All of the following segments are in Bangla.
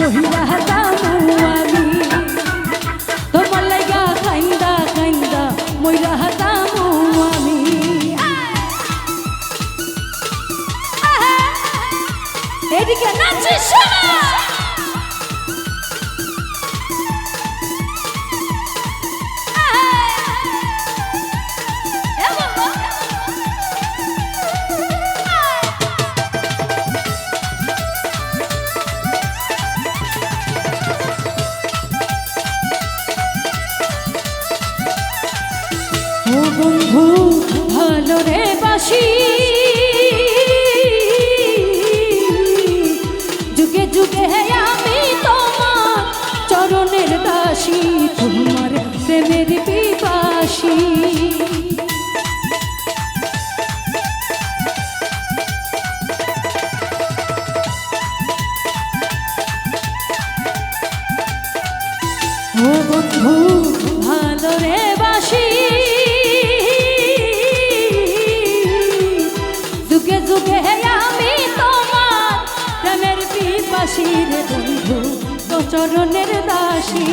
Here we go. ও বন্ধু ভালো রে বাসি। যুগে যুগে আমি তোমার চরণের দাসী তোমার প্রেমের চরণের দাসী।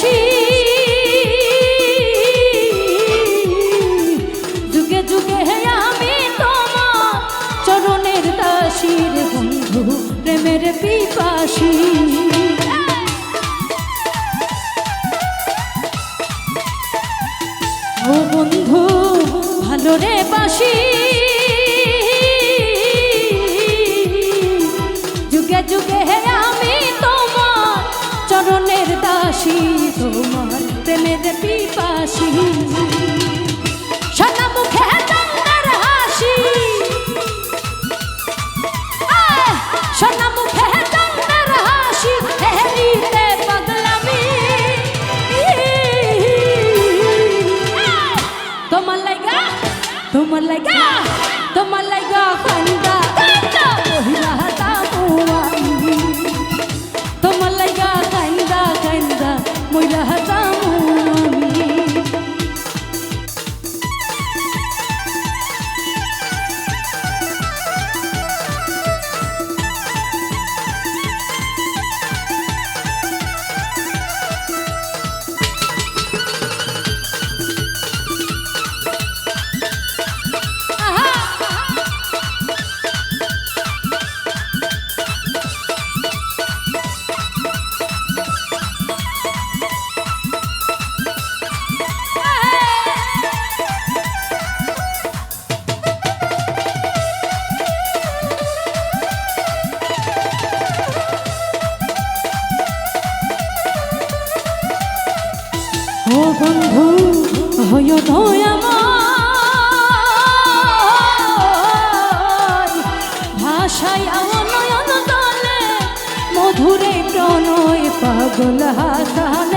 she খিদেতে পিপাসি। সাদা মুখে চন্দ্রের হাসি। সাদা মুখে চন্দ্রের হাসি হেরিতে পাগলামি। তোমার লাগা তোমার লাগা। ও বন্ধু হয় নয় আমার ভাষায় নয়ন তলে মধুরে প্রণয় পাগল হাসান।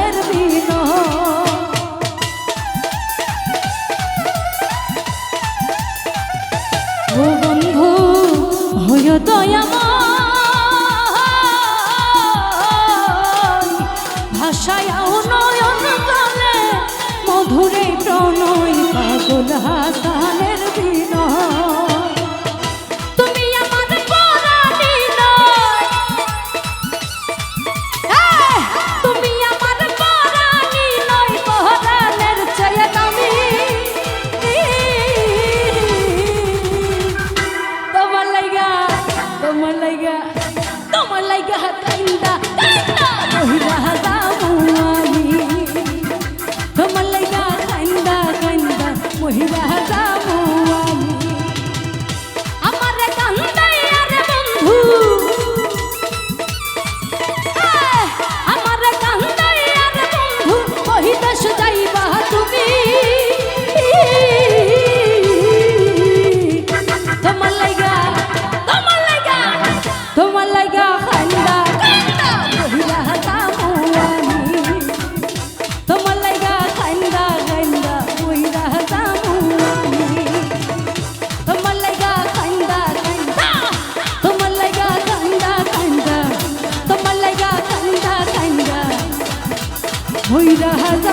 Là hai thằng.